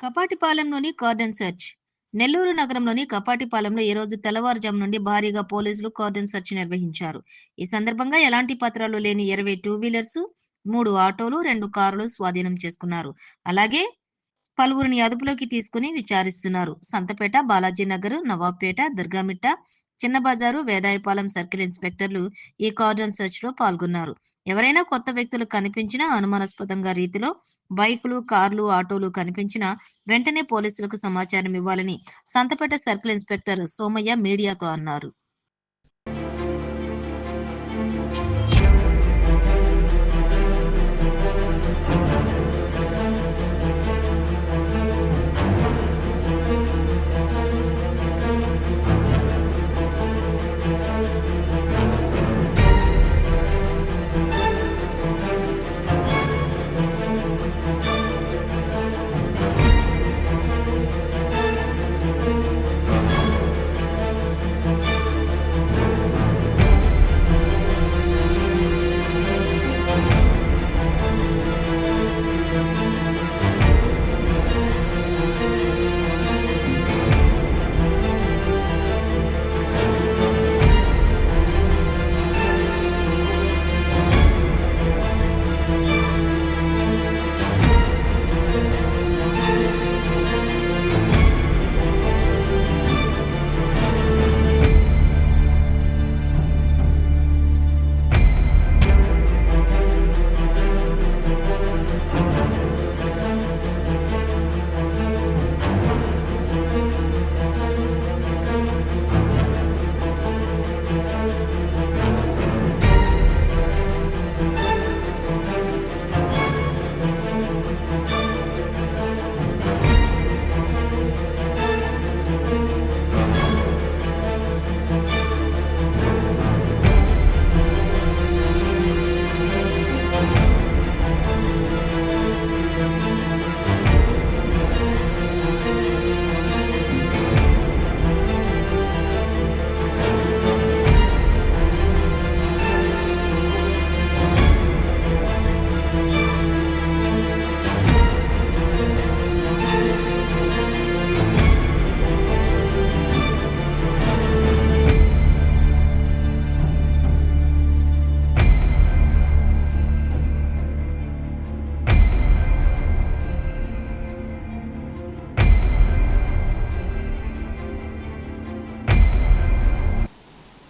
కపాటిపాలెంలోని cordon search. Nellore నగరంలోని కపాటిపాలెంలో ఈ రోజు తెల్లవారుజాము నుండి భారీగా పోలీసులు కార్డన్ సెర్చ్ నిర్వహించారు. ఈ సందర్భంగా ఎలాంటి పత్రాలు లేని ఇరవై టూ వీలర్స్ మూడు ఆటోలు రెండు కారులు స్వాధీనం చేసుకున్నారు. అలాగే పలువురిని అదుపులోకి తీసుకుని విచారిస్తున్నారు. సంతపేట బాలాజీ నగర్ నవాబ్పేట దుర్గామిట్ట చిన్న బజారు వేదాయపాలెం సర్కిల్ ఇన్స్పెక్టర్లు ఈ కార్డన్ సెర్చ్లో పాల్గొన్నారు. ఎవరైనా కొత్త వ్యక్తులు కనిపించినా అనుమానాస్పదంగా రీతిలో బైకులు కార్లు ఆటోలు కనిపించినా వెంటనే పోలీసులకు సమాచారం ఇవ్వాలని సంతపేట సర్కిల్ ఇన్స్పెక్టర్ సోమయ్య మీడియాతో అన్నారు.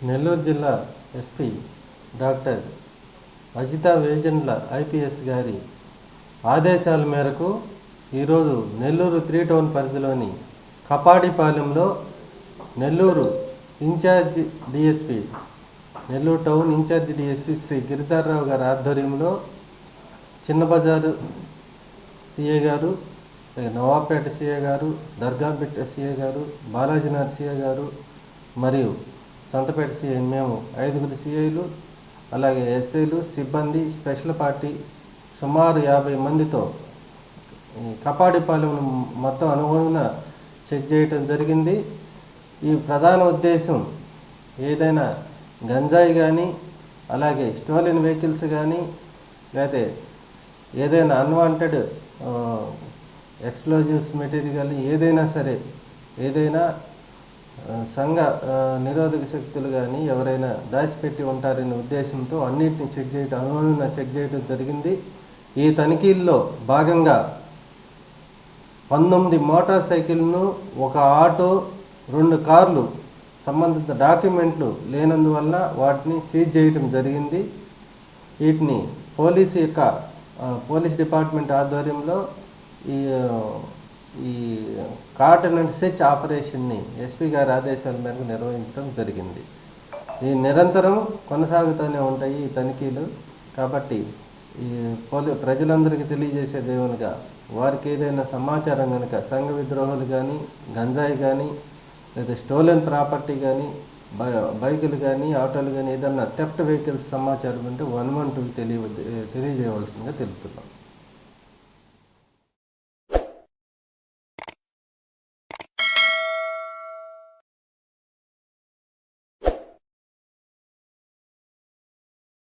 నెల్లూరు జిల్లా ఎస్పీ డాక్టర్ అజిత వేజన్ల ఐపీఎస్ గారి ఆదేశాల మేరకు ఈరోజు నెల్లూరు త్రీ టౌన్ పరిధిలోని కపాడిపాలెంలో Nellore incharge DSP Nellore town incharge DSP Shri Giridhararao గారి ఆధ్వర్యంలో చిన్న బజారు సిఏ గారు అలాగే నవాబ్పేట సిఏ గారు దర్గాపేట సిఏ గారు బాలాజీనాథ్ సిఏ గారు మరియు సంతపేట సిఐ మేము ఐదుగురు సిఐలు అలాగే ఎస్ఐలు సిబ్బంది స్పెషల్ పార్టీ సుమారు యాభై మందితో కపాడిపాలెం మొత్తం అనుగుణంగా చెక్ చేయటం జరిగింది. ఈ ప్రధాన ఉద్దేశం ఏదైనా గంజాయి కానీ అలాగే స్టోలెన్ వెహికల్స్ కానీ లేదా ఏదైనా అన్వాంటెడ్ ఎక్స్ప్లోజివ్స్ మెటీరియల్ ఏదైనా సరే ఏదైనా సంఘ నిరోధక శక్తులు కానీ ఎవరైనా దాచిపెట్టి ఉంటారనే ఉద్దేశంతో అన్నిటిని చెక్ చేయడం అనుగుణంగా చెక్ చేయడం జరిగింది. ఈ తనిఖీల్లో భాగంగా పంతొమ్మిది మోటార్ సైకిల్ను ఒక ఆటో రెండు కార్లు సంబంధిత డాక్యుమెంట్లు లేనందువల్ల వాటిని సీజ్ చేయడం జరిగింది. వీటిని పోలీసు యొక్క పోలీస్ డిపార్ట్మెంట్ ఆధ్వర్యంలో ఈ ఈ కాటన్ అండ్ సెచ్ ఆపరేషన్ని ఎస్పీ గారి ఆదేశాల మేరకు నిర్వహించడం జరిగింది. ఈ నిరంతరం కొనసాగుతూనే ఉంటాయి ఈ తనిఖీలు. కాబట్టి ఈ పోలీ ప్రజలందరికీ తెలియజేసే దేవునిగా వారికి ఏదైనా సమాచారం కనుక సంఘ విద్రోహాలు కానీ గంజాయి కానీ లేదా స్టోలెన్ ప్రాపర్టీ కానీ బైకులు కానీ ఆటోలు కానీ ఏదన్నా థెఫ్ట్ వెహికల్స్ సమాచారం ఉంటే వన్ వన్ టూ తెలియ తెలియజేయవలసిందిగా తెలుపుతున్నాం.